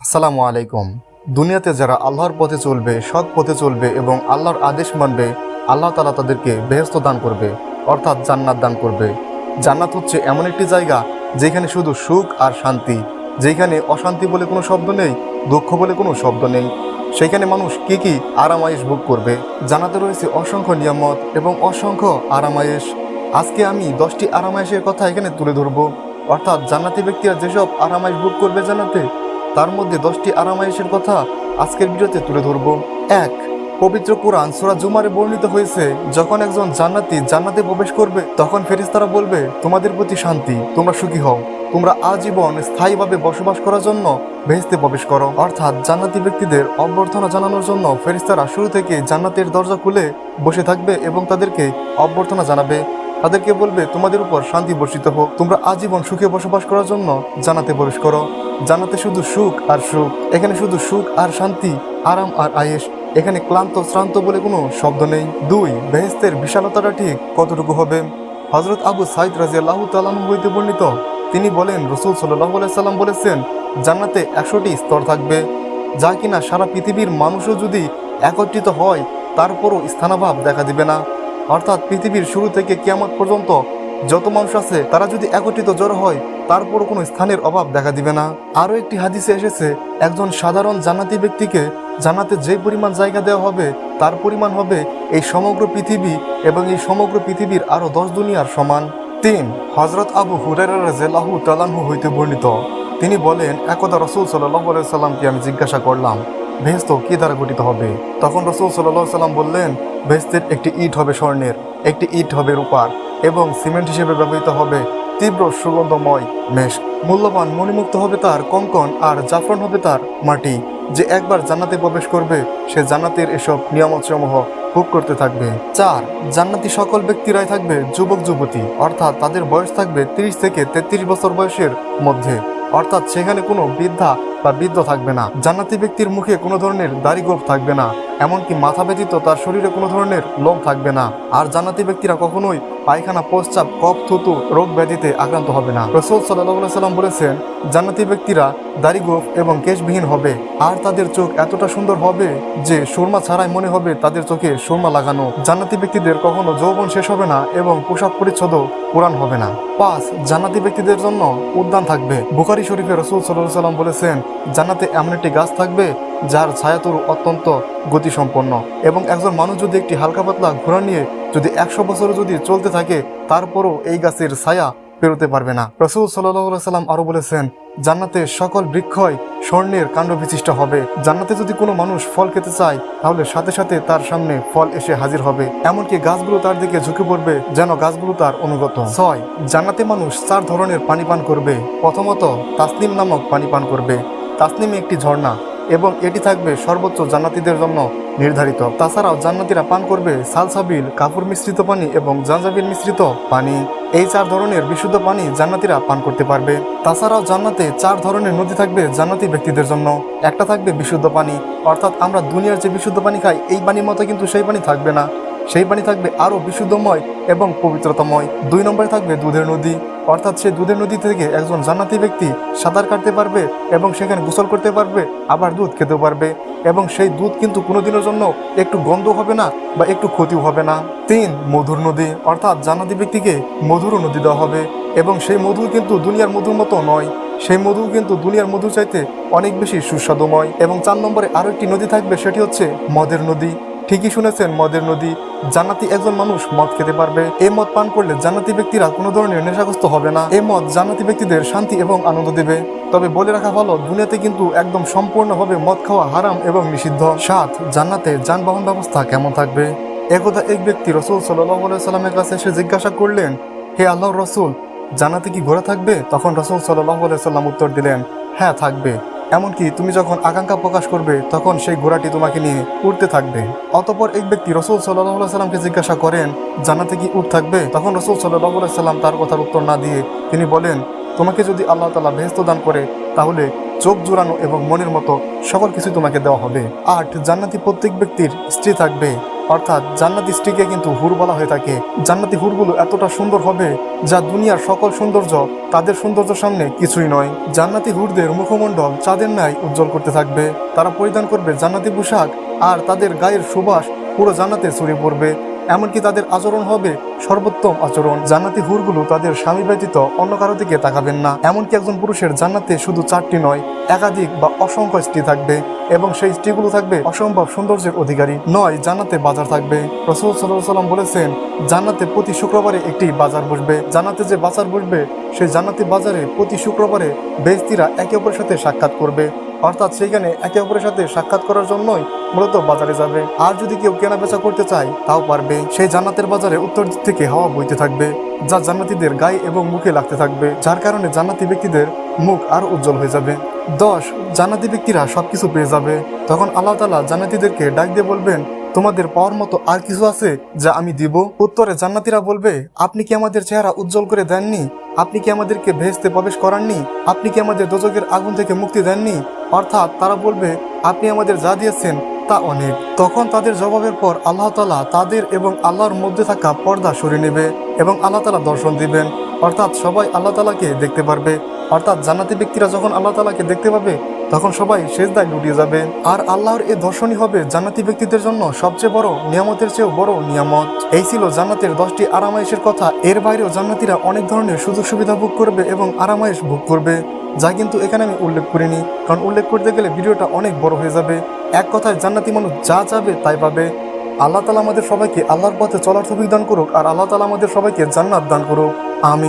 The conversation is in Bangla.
আসসালামু আলাইকুম। দুনিয়াতে যারা আল্লাহর পথে চলবে, সৎ পথে চলবে এবং আল্লাহর আদেশ মানবে, আল্লাহ তালা তাদেরকে বেহস্ত দান করবে, অর্থাৎ জান্নাত দান করবে। জান্নাত হচ্ছে এমন একটি জায়গা যেখানে শুধু সুখ আর শান্তি, যেখানে অশান্তি বলে কোনো শব্দ নেই, দুঃখ বলে কোনো শব্দ নেই। সেখানে মানুষ কি কি আরামায়েশ ভোগ করবে? জানাতে রয়েছে অসংখ্য নিয়ামত এবং অসংখ্য আরামায়েশ। আজকে আমি দশটি আরামায়েশের কথা এখানে তুলে ধরবো। অর্থাৎ জান্নাতি ব্যক্তিরা যেসব আরামায়েশ ভোগ করবে জানাতে তার মধ্যে দশটি আরামায়েশের কথা আজকের ভিডিওতে তুলে ধরব। এক, পবিত্র কোরআন সূরা জুমারে বর্ণিত হয়েছে, যখন একজন জান্নাতি জান্নাতে প্রবেশ করবে, তখন ফেরেশতারা বলবে, তোমাদের প্রতি শান্তি, তোমরা সুখী হও। তোমরা আজীবন স্থায়ীভাবে বসবাস করার জন্য বেহেস্তে প্রবেশ করো। অর্থাৎ জান্নাতি ব্যক্তিদের অভ্যর্থনা জানানোর জন্য ফেরিস্তারা শুরু থেকে জান্নাতের দরজা খুলে বসে থাকবে এবং তাদেরকে অভ্যর্থনা জানাবে। তাদেরকে বলবে, তোমাদের উপর শান্তি বর্ষিত হোক। তোমরা আজীবন সুখে বসবাস করার জন্য জানাতে প্রবেশ করো। জানাতে শুধু সুখ আর সুখ, এখানে শুধু সুখ আর শান্তি, আরাম আর আয়েশ। এখানে ক্লান্ত, শ্রান্ত বলে কোনো শব্দ নেই। দুই, বেহেস্তের বিশালতাটা ঠিক কতটুকু হবে? হজরত আবু সাইদ রাজিয়াল্লাহ তালাম হইতে বর্ণিত, তিনি বলেন, রসুল সাল্লাহ সাল্লাম বলেছেন, জান্নাতে একশোটি স্তর থাকবে, যা কিনা সারা পৃথিবীর মানুষও যদি একত্রিত হয় তারপরও স্থানাভাব দেখা দিবে না। অর্থাৎ পৃথিবীর শুরু থেকে কিয়ামত পর্যন্ত যত মানুষ আছে, তারা যদি একত্রিত জড়ো হয়, তারপরও কোনো স্থানের অভাব দেখা দিবে না। আরও একটি হাদিসে এসেছে, একজন সাধারণ জান্নাতি ব্যক্তিকে জান্নাতে যে পরিমাণ জায়গা দেওয়া হবে, তার পরিমাণ হবে এই সমগ্র পৃথিবী এবং এই সমগ্র পৃথিবীর আরও দশ দুনিয়ার সমান। তিন হজরত আবু হুরাইরাহু তালানহু হইতে বর্ণিত। তিনি বলেন, একদা রসুল সাল্লাহ সাল্লামকে আমি জিজ্ঞাসা করলাম ভেস্ত কি দ্বারা গঠিত হবে? তখন রসুল সাল্লাহ সাল্লাম বললেন, ভেস্তের একটি ইট হবে স্বর্ণের, একটি ইট হবে রূপার, এবং সিমেন্ট হিসেবে ব্যবহৃত হবে তীব্র সুগন্ধময় মেষ মূল্যবান মণিমুক্ত হবে তার কঙ্কন আর জাফরান হবে তার মাটি। যে একবার জান্নাতে প্রবেশ করবে, সে জান্নাতের এসব নিয়ামত সমূহ ভোগ করতে থাকবে। চার, জান্নাতি সকল ব্যক্তিরাই থাকবে যুবক যুবতী, অর্থাৎ তাদের বয়স থাকবে তিরিশ থেকে তেত্রিশ বছর বয়সের মধ্যে। অর্থাৎ সেখানে কোনো বৃদ্ধা বা বৃদ্ধ থাকবে না। জান্নাতি ব্যক্তির মুখে কোনো ধরনের দাড়ি গোপ থাকবে না। এমনকি মাথা ব্যতীত তার শরীরে কোনো ধরনের লোম থাকবে না। আর জান্নাতি ব্যক্তিরা কখনোই পায়খানা প্রস্রাব কফ, থুতু, রোগ ব্যাধিতে আক্রান্ত হবে না। রসুল সাল্লাম বলেছেন, জান্নাতি ব্যক্তিরা দাড়িগোফ এবং কেশবিহীন হবে। আর তাদের চোখ এতটা সুন্দর হবে যে সুরমা ছাড়াই মনে হবে তাদের চোখে সুরমা লাগানো। জান্নাতি ব্যক্তিদের কখনো যৌবন শেষ হবে না এবং পোশাক পরিচ্ছদ পুরাণ হবে না। পাঁচ, জান্নাতি ব্যক্তিদের জন্য উদ্যান থাকবে। বুখারি শরীফে রসুল সাল্লাহ সাল্লাম বলেছেন, জান্নাতে এমন একটি গাছ থাকবে যার ছায়াতরু অত্যন্ত গতিসম্পন্ন। এবং একজন মানুষ যদি একটি হালকা পাতলা ঘোড়া নিয়ে যদি একশো বছর যদি চলতে থাকে, তারপরও এই গাছের ছায়া পেরোতে পারবে না। রসুল সাল্লাহ সাল্লাম আরও বলেছেন, জান্নাতে সকল বৃক্ষই স্বর্ণের কাণ্ড বিশিষ্ট হবে। জান্নাতে যদি কোনো মানুষ ফল খেতে চায়, তাহলে সাথে সাথে তার সামনে ফল এসে হাজির হবে। এমনকি গাছগুলো তার দিকে ঝুঁকে পড়বে যেন গাছগুলো তার অনুগত। ছয়, জান্নাতে মানুষ চার ধরনের পানি পান করবে। প্রথমত, তাসনিম নামক পানি পান করবে। তাসনিম একটি ঝর্ণা। এবং এটি থাকবে সর্বোচ্চ জান্নাতিদের জন্য নির্ধারিত। তাছাড়াও জান্নাতিরা পান করবে সালসাবিল কাপুর মিশ্রিত পানি এবং জাঞ্জাবিল মিশ্রিত পানি। এই চার ধরনের বিশুদ্ধ পানি জান্নাতিরা পান করতে পারবে। তাছাড়াও জান্নাতে চার ধরনের নদী থাকবে জান্নাতি ব্যক্তিদের জন্য। একটা থাকবে বিশুদ্ধ পানি। অর্থাৎ আমরা দুনিয়ার যে বিশুদ্ধ পানি খাই, এই পানির মতো কিন্তু সেই পানি থাকবে না। সেই পানি থাকবে আরও বিশুদ্ধময় এবং পবিত্রতাময়। দুই নম্বরে থাকবে দুধের নদী। অর্থাৎ সে দুধের নদী থেকে একজন জান্নাতি ব্যক্তি সাঁতার কাটতে পারবে এবং সেখানে গোসল করতে পারবে, আবার দুধ খেতেও পারবে। এবং সেই দুধ কিন্তু কোনোদিনের জন্য একটু গন্ধ হবে না বা একটু ক্ষতিও হবে না। তিন, মধুর নদী, অর্থাৎ জান্নাতি ব্যক্তিকে মধুর নদী দেওয়া হবে। এবং সেই মধু কিন্তু দুনিয়ার মধুর মতো নয়। সেই মধু কিন্তু দুনিয়ার মধু চাইতে অনেক বেশি সুস্বাদুময়। এবং চার নম্বরে আরও একটি নদী থাকবে, সেটি হচ্ছে মদের নদী। ঠিকই শুনেছেন, মদের নদী, জান্নাতি একজন মানুষ মদ খেতে পারবে। এই মদ পান করলে জান্নাতি ব্যক্তিরা কোনো ধরনের নেশাগ্রস্ত হবে না। এই মদ জান্নাতি ব্যক্তিদের শান্তি এবং আনন্দ দেবে। তবে বলে রাখা ভালো, দুনিয়াতে কিন্তু একদম সম্পূর্ণভাবে মদ খাওয়া হারাম এবং নিষিদ্ধ। সাত, জান্নাতে যানবাহন ব্যবস্থা কেমন থাকবে? একদা এক ব্যক্তি রসুল সাল্লামের কাছে এসে জিজ্ঞাসা করলেন, হে আল্লাহ রসুল জানাতে কি ঘোরা থাকবে? তখন রসুল সাল্লাম উত্তর দিলেন হ্যাঁ থাকবে। এমনকি তুমি যখন আকাঙ্ক্ষা প্রকাশ করবে, তখন সেই ঘোড়াটি তোমাকে নিয়ে উঠতে থাকবে। অতপর এক ব্যক্তি রসুল সাল্লাহ সাল্লামকে জিজ্ঞাসা করেন, জান্নাতে কি উঠ থাকবে? তখন রসুল সাল্লাহ সাল্লাম তার কথার উত্তর না দিয়ে তিনি বলেন, তোমাকে যদি আল্লাহ তালা বেহস্ত দান করে, তাহলে চোখ জোড়ানো এবং মনের মতো সকল কিছু তোমাকে দেওয়া হবে। আট, জান্নাতি প্রত্যেক ব্যক্তির স্ত্রী থাকবে। অর্থাৎ জান্নাতি স্ত্রীকে কিন্তু হুর বলা হয়ে থাকে। জান্নাতি হুরগুলো এতটা সুন্দর হবে যা দুনিয়ার সকল সৌন্দর্য তাদের সৌন্দর্য সামনে কিছুই নয়। জান্নাতি হুরদের মুখমণ্ডল চাঁদের ন্যায় উজ্জ্বল করতে থাকবে। তারা পরিধান করবে জান্নাতি পোশাক আর তাদের গায়ের সুবাস পুরো জান্নাতে ছড়িয়ে পড়বে। এমনকি তাদের আচরণ হবে সর্বোত্তম আচরণ। জান্নাতি হুরগুলো তাদের স্বামী ব্যতীত অন্য কারও দিকে তাকাবেন না। এমনকি একজন পুরুষের জান্নাতে শুধু চারটি নয়, একাধিক বা অসংখ্য স্ত্রী থাকবে এবং সেই স্ত্রীগুলো থাকবে অসম্ভব সৌন্দর্যের অধিকারী। নয়, জান্নাতে বাজার থাকবে। রসুল সাল্লাহ সাল্লাম বলেছেন, জান্নাতে প্রতি শুক্রবারে একটি বাজার বসবে। জান্নাতে যে বাজার বসবে সেই জান্নাতি বাজারে প্রতি শুক্রবারে বেস্তিরা একে অপরের সাথে সাক্ষাৎ করবে। অর্থাৎ সেইখানে একে অপরের সাথে সাক্ষাৎ করার জন্যই মূলত বাজারে যাবে। আর যদি কেউ কেনা বেচা করতে চায়, তাও পারবে। সেই জান্নাতের বাজারে উত্তর দিক থেকে হাওয়া বইতে থাকবে, যা জান্নাতিদের গায়ে এবং মুখে লাগতে থাকবে, যার কারণে জান্নাতি ব্যক্তিদের মুখ আরও উজ্জ্বল হয়ে যাবে। দশ, জান্নাতি ব্যক্তিরা সবকিছু পেয়ে যাবে। তখন আল্লাহ তালা জান্নাতিদেরকে ডাক দিয়ে বলবেন তোমাদের পাওয়ার মতো আর কিছু আছে যা আমি দিব? উত্তরে জান্নাতিরা বলবে, আপনি কি আমাদের চেহারা উজ্জ্বল করে দেননি? আপনি কি আমাদেরকে ভেস্তে প্রবেশ করাননি? আপনি কি আমাদের দোজকের আগুন থেকে মুক্তি দেননি? অর্থাৎ তারা বলবে, আপনি আমাদের যা দিয়েছেন তা অনেক। তখন তাদের জবাবের পর আল্লাহ তালা তাদের এবং আল্লাহর মধ্যে থাকা পর্দা সরিয়ে নেবে এবং আল্লাহ তালা দর্শন দিবেন। অর্থাৎ সবাই আল্লাহ তালাকে দেখতে পারবে। অর্থাৎ জান্নাতি ব্যক্তিরা যখন আল্লাহ তালাকে দেখতে পাবে তখন সবাই শেষদায় লুটিয়ে যাবে। আর আল্লাহর এই দর্শনই হবে জান্নাতি ব্যক্তিদের জন্য সবচেয়ে বড়, নিয়ামতের চেয়েও বড় নিয়ামত। এই ছিল জান্নাতের দশটি আরামায়েশের কথা। এর বাইরেও জান্নাতিরা অনেক ধরনের সুযোগ সুবিধা ভোগ করবে এবং আরামায়েশ ভোগ করবে, যা কিন্তু এখানে আমি উল্লেখ করিনি। কারণ উল্লেখ করতে গেলে ভিডিওটা অনেক বড় হয়ে যাবে। এক কথায়, জান্নাতি মানুষ যা চাবে তাই পাবে। আল্লাহ তালা আমাদের সবাইকে আল্লাহর পথে চলার তৌফিক দান করুক, আর আল্লাহ তালা আমাদের সবাইকে জান্নাত দান করুক। আমি